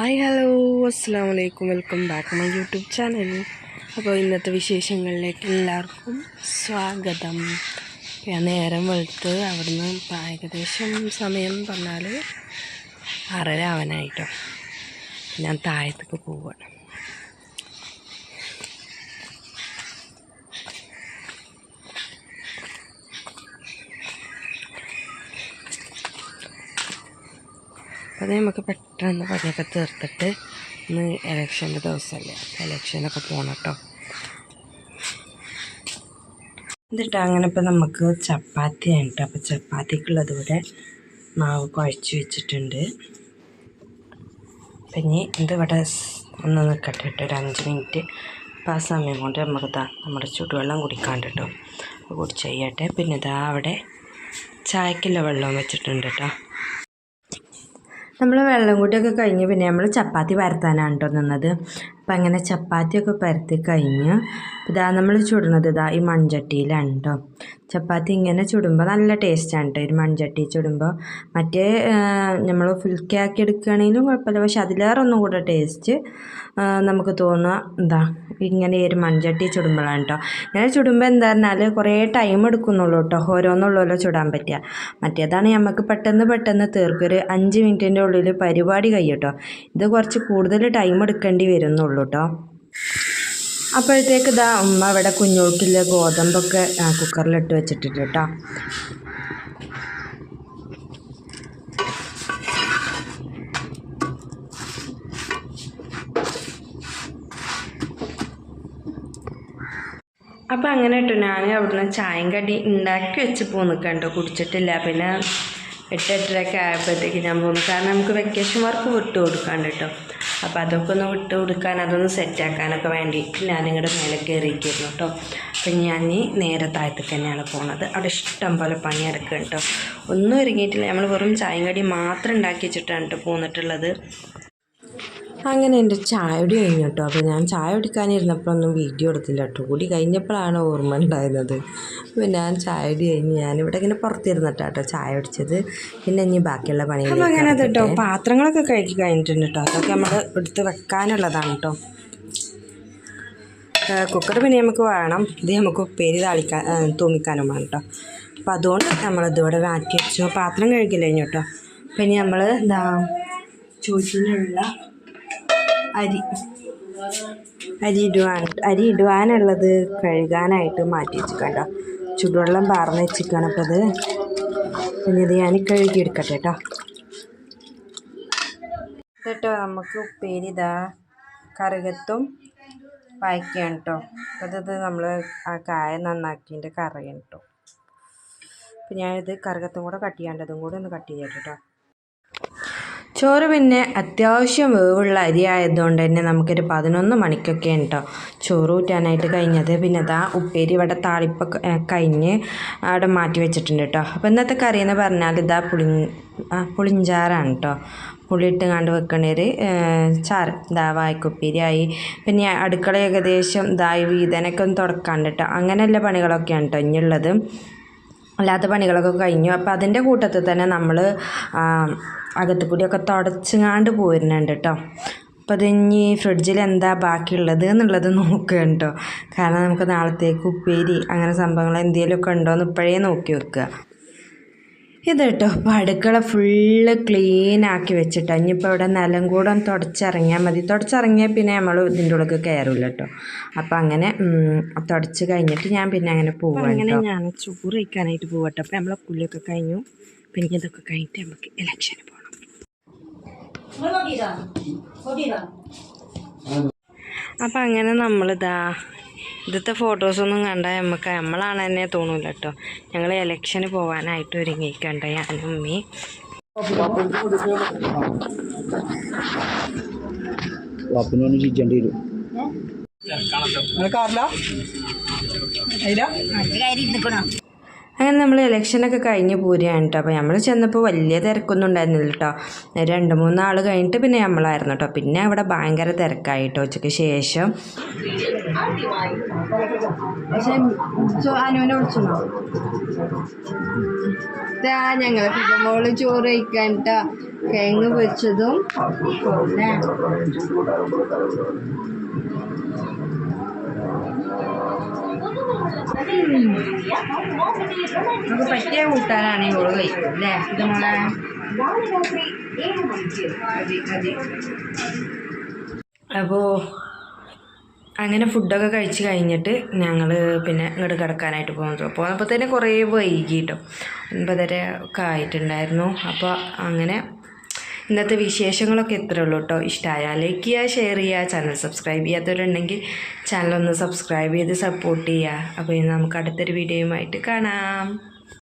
Hi hello അസ്സാം വലൈക്കും welcome back my YouTube channel അപ്പോൾ ഇന്നത്തെ വിശേഷങ്ങളിലേക്ക് എല്ലാവർക്കും സ്വാഗതം. ഞാൻ നേരം വെളുത്ത് അവിടുന്ന് ഏകദേശം സമയം പറഞ്ഞാൽ ആറര ആവാനായിട്ടോ. ഞാൻ താഴത്തേക്ക് പോവുകയാണ് അത് നമുക്ക് പെട്ടെന്ന് പണിയൊക്കെ തീർത്തിട്ട് ഇന്ന് ഇലക്ഷന്റെ ദിവസമല്ലേ അപ്പോൾ ഇലക്ഷനൊക്കെ പോകണം കേട്ടോ എന്നിട്ട് അങ്ങനെ ഇപ്പം നമുക്ക് ചപ്പാത്തി ഉണ്ട് അപ്പോൾ ചപ്പാത്തിക്കുള്ളത് ഇവിടെ മാവ് കുഴച്ച് വെച്ചിട്ടുണ്ട്. പിന്നെ ഇവിടെ ഒന്ന് നിൽക്കട്ടെ കേട്ടോ ഒരു അഞ്ച് മിനിറ്റ്. അപ്പോൾ ആ സമയം കൊണ്ട് നമുക്ക് ഇതാ നമ്മുടെ ചുടുവെള്ളം കുടിക്കാണ്ട് കേട്ടോ കുടിച്ച് കഴിയട്ടെ. പിന്നെ ഇതാ അവിടെ ചായക്കുള്ള വെള്ളം വെച്ചിട്ടുണ്ട് കേട്ടോ നമ്മൾ വെള്ളം കൂട്ടിയൊക്കെ കഴിഞ്ഞ് പിന്നെ നമ്മൾ ചപ്പാത്തി പരത്താനാണ് കേട്ടോ നിന്നത്. അപ്പം അങ്ങനെ ചപ്പാത്തിയൊക്കെ പരത്തി കഴിഞ്ഞ് ഇതാ നമ്മൾ ചുടുന്നത് ഇതാ ഈ മൺചട്ടിയിലാണ് കേട്ടോ ചപ്പാത്തി ഇങ്ങനെ ചുടുമ്പോൾ നല്ല ടേസ്റ്റാണ് കേട്ടോ ഒരു മൺചട്ടി ചുടുമ്പോൾ മറ്റേ നമ്മൾ ഫുൽക്കി ആക്കി എടുക്കുകയാണെങ്കിലും കുഴപ്പമില്ല. പക്ഷെ അതിലേറെ ഒന്നും കൂടെ ടേസ്റ്റ് നമുക്ക് തോന്നുക എന്താ ഇങ്ങനെ ഈ ഒരു മൺചട്ടി ചുടുമ്പോഴാണ് കേട്ടോ ഇങ്ങനെ ചുടുമ്പോൾ എന്താ പറഞ്ഞാൽ കുറേ ടൈം എടുക്കുന്നുള്ളൂ കേട്ടോ ഓരോന്നുള്ളൂല്ലോ ചുടാൻ പറ്റുക. മറ്റേതാണ് നമുക്ക് പെട്ടെന്ന് പെട്ടെന്ന് തീർക്കൊരു അഞ്ച് മിനിറ്റിന്റെ ഉള്ളിൽ പരിപാടി കഴിയട്ടോ ഇത് കുറച്ച് കൂടുതൽ ടൈം എടുക്കേണ്ടി വരുന്നുള്ളൂ. കേട്ടോ അപ്പോഴത്തേക്ക് ഇതാ ഉമ്മ ഇവിടെ കുഞ്ഞോട്ടിലെ ഗോതമ്പൊക്കെ കുക്കറിലിട്ട് വെച്ചിട്ടുണ്ട് കേട്ടോ അപ്പം അങ്ങനെ കേട്ടോ ഞാൻ അവിടുന്ന് ചായം കടി ഉണ്ടാക്കി വെച്ച് പോന്ന് കണ്ടോ കുടിച്ചിട്ടില്ല. പിന്നെ എട്ട് എട്ടരയൊക്കെ ആയപ്പോഴത്തേക്ക് ഞാൻ പോന്നു. കാരണം നമുക്ക് വെക്കേഷൻ വർക്ക് വിട്ട് കൊടുക്കാണ്ട് കേട്ടോ. അപ്പോൾ അതൊക്കെ ഒന്ന് വിട്ട് കൊടുക്കാൻ അതൊന്ന് സെറ്റാക്കാനൊക്കെ വേണ്ടിയിട്ട് ഞാൻ നിങ്ങളുടെ മേലെ കയറിയിരിക്കുന്നു കേട്ടോ അപ്പം ഞാൻ നേരെ താഴത്തേക്ക് തന്നെയാണ് പോണത്. അവിടെ ഇഷ്ടം പോലെ പണി എടുക്കുക കേട്ടോ ഒന്നും ഒരുങ്ങിയിട്ടില്ല. നമ്മൾ വെറും ചായയും കടി മാത്രം ഉണ്ടാക്കി വെച്ചിട്ടാണ് കേട്ടോ പോന്നിട്ടുള്ളത്. അങ്ങനെ എന്റെ ചായ ഒടി കഴിഞ്ഞു കേട്ടോ അപ്പോൾ ഞാൻ ചായ കുടിക്കാനിരുന്നപ്പോഴൊന്നും വീഡിയോ എടുത്തില്ല കേട്ടോ. കൂടി കഴിഞ്ഞപ്പോഴാണ് ഓർമ്മ ഉണ്ടായിരുന്നത്. അപ്പോൾ ഞാൻ ചായ കുടി കഴിഞ്ഞ് ഞാനിവിടെ ഇങ്ങനെ പുറത്തിരുന്നിട്ടാ കേട്ടോ ചായ കുടിച്ചത്. പിന്നെ ഇനി ബാക്കിയുള്ള പണി അങ്ങനെ കേട്ടോ പാത്രങ്ങളൊക്കെ കഴുകി കഴിഞ്ഞിട്ടുണ്ട് കേട്ടോ അതൊക്കെ നമ്മൾ എടുത്ത് വെക്കാനുള്ളതാണ് കേട്ടോ കുക്കർ പിന്നെ നമുക്ക് വേണം. ഇത് നമുക്ക് ഉപ്പേരി താളിക്കാൻ തൂമിക്കാനും വേണം കേട്ടോ അപ്പോൾ അതുകൊണ്ട് നമ്മളിതിവിടെ മാറ്റി വെച്ചു. പാത്രം കഴുകില്ല കഴിഞ്ഞു കേട്ടോ പിന്നെ നമ്മൾ എന്താ ചോറ്റിനുള്ള അരി അരി ഇടുവാൻ അരി ഇടുവാനുള്ളത് കഴുകാനായിട്ട് മാറ്റി വെച്ചിട്ടുണ്ടോ ചുടുവെള്ളം പാർന്ന് വെച്ചിരിക്കുകയാണ് അപ്പോൾ അത്. ഇത് ഞാൻ കഴുകിയെടുക്കട്ടെ കേട്ടോ. കേട്ടോ നമുക്ക് ഉപ്പേരി ഇതാ കറുകത്തും വായിക്കുകയാണ് കേട്ടോ. അപ്പോൾ ഇത് നമ്മൾ ആ കായ നന്നാക്കിയതിന്റെ കറിയാണ് കേട്ടോ. അപ്പം ഞാനിത് കറുകത്തും കൂടെ കട്ട് ചെയ്യാണ്ടതും കൂടെ ഒന്ന് കട്ട് ചെയ്യട്ടെ കേട്ടോ. ചോറ് പിന്നെ അത്യാവശ്യം വേവുള്ള അരി ആയതുകൊണ്ട് തന്നെ നമുക്കൊരു പതിനൊന്ന് മണിക്കൊക്കെ കേട്ടോ ചോറ് ഊറ്റാനായിട്ട് കഴിഞ്ഞത്. പിന്നെ അതാ ഉപ്പേരി ഇവിടെ താളിപ്പ് കഴിഞ്ഞ് അവിടെ മാറ്റി വെച്ചിട്ടുണ്ട് കേട്ടോ അപ്പോൾ ഇന്നത്തെ കറി എന്ന് പറഞ്ഞാൽ ഇതാ പുളി പുളിഞ്ചാറാണ് കേട്ടോ പുളിയിട്ട് കണ്ട് വെക്കണ ഒരു ഏ, ചാറ് ഇതാ വായ്ക്കുപ്പേരിയായി. പിന്നെ അടുക്കള ഏകദേശം ഇതായി വീതനൊക്കെ ഒന്ന് തുടക്കാണ്ട് കേട്ടോ അങ്ങനെയുള്ള പണികളൊക്കെയാണ് കേട്ടോ ഇനിയുള്ളത്. അല്ലാത്ത പണികളൊക്കെ കഴിഞ്ഞു. അപ്പോൾ അതിന്റെ കൂട്ടത്തിൽ തന്നെ നമ്മൾ അകത്ത് കൂടിയൊക്കെ തുടച്ചങ്ങാണ്ട് പോരുന്നുണ്ട് കേട്ടോ അപ്പോൾ അത് ഇനി ഫ്രിഡ്ജിൽ എന്താ ബാക്കിയുള്ളത് എന്നുള്ളത് നോക്കുകയാണ് കേട്ടോ കാരണം നമുക്ക് നാളത്തേക്ക് ഉപ്പേരി അങ്ങനെ സംഭവങ്ങൾ എന്തെങ്കിലുമൊക്കെ ഉണ്ടോ എന്ന് ഇപ്പോഴേ നോക്കി വെക്കുക. ഇത് കേട്ടോ അപ്പോൾ അടുക്കള ഫുള്ള് ക്ലീൻ ആക്കി വെച്ചിട്ടോ. ഇനിയിപ്പോൾ ഇവിടെ നിലം കൂടെ ഒന്ന് തുടച്ചിറങ്ങിയാൽ മതി. തുടച്ചിറങ്ങിയാൽ പിന്നെ നമ്മൾ ഇതിന്റെ ഉള്ളിൽ കയറില്ല കേട്ടോ. അപ്പം അങ്ങനെ തുടച്ച് കഴിഞ്ഞിട്ട് ഞാൻ പിന്നെ അങ്ങനെ പോവാണ് അങ്ങനെ ഞാൻ ചോറ് കഴിക്കാനായിട്ട് പോവട്ടോ. അപ്പം നമ്മളെ പുള്ളിയൊക്കെ കഴിഞ്ഞു. പിന്നെ ഇതൊക്കെ കഴിഞ്ഞിട്ട് നമുക്ക് ഇലക്ഷന് പോകണം അപ്പം അങ്ങനെ നമ്മളിതാ ഇന്നത്തെ ഫോട്ടോസൊന്നും കണ്ടാൽ നമുക്ക് നമ്മളാണ് തന്നെ തോന്നൂല കേട്ടോ ഞങ്ങൾ ഇലക്ഷന് പോകാനായിട്ട് ഒരുങ്ങിക്കണ്ട ഞാനും ഉമ്മി. വാപ്പിനോട് ചിരിച്ചേണ്ടി വരും. അങ്ങനെ നമ്മൾ ഇലക്ഷനൊക്കെ കഴിഞ്ഞ് പോരുകയാണ് കേട്ടോ അപ്പോൾ നമ്മൾ ചെന്നപ്പോൾ വലിയ തിരക്കൊന്നും ഉണ്ടായിരുന്നില്ല കേട്ടോ രണ്ട് മൂന്നാൾ കഴിഞ്ഞിട്ട് പിന്നെ നമ്മളായിരുന്നു കേട്ടോ പിന്നെ അവിടെ ഭയങ്കര തിരക്കായി കേട്ടോ ഉച്ചയ്ക്ക് ശേഷം. ഞങ്ങൾ മോൾ ചോറ് കഴിക്കാൻ കേങ്ങ് വെച്ചതും നമുക്ക് പറ്റിയ കൂട്ടാനാണ് ഈ കഴിക്കും അല്ലേ? ഇത് മോളെ അപ്പോൾ അങ്ങനെ ഫുഡൊക്കെ കഴിച്ച് കഴിഞ്ഞിട്ട് ഞങ്ങൾ പിന്നെ ഇങ്ങോട്ട് കിടക്കാനായിട്ട് പോകുന്നു. പോകുന്നപ്പോൾ തന്നെ കുറേ വൈകി കേട്ടോ ഒൻപതര ഒക്കെ ആയിട്ടുണ്ടായിരുന്നു. അപ്പോൾ അങ്ങനെ ഇന്നത്തെ വിശേഷങ്ങളൊക്കെ ഇത്രേ ഉള്ളൂ കേട്ടോ. ഇഷ്ടമായാൽ ലൈക്ക് ചെയ്യുക ഷെയർ ചെയ്യുക ചാനൽ സബ്സ്ക്രൈബ് ചെയ്യാത്തവരുണ്ടെങ്കിൽ ചാനൽ ഒന്ന് സബ്സ്ക്രൈബ് ചെയ്ത് സപ്പോർട്ട് ചെയ്യുക. അപ്പോൾ ഇനി നമുക്ക് അടുത്തൊരു വീഡിയോയുമായിട്ട് കാണാം.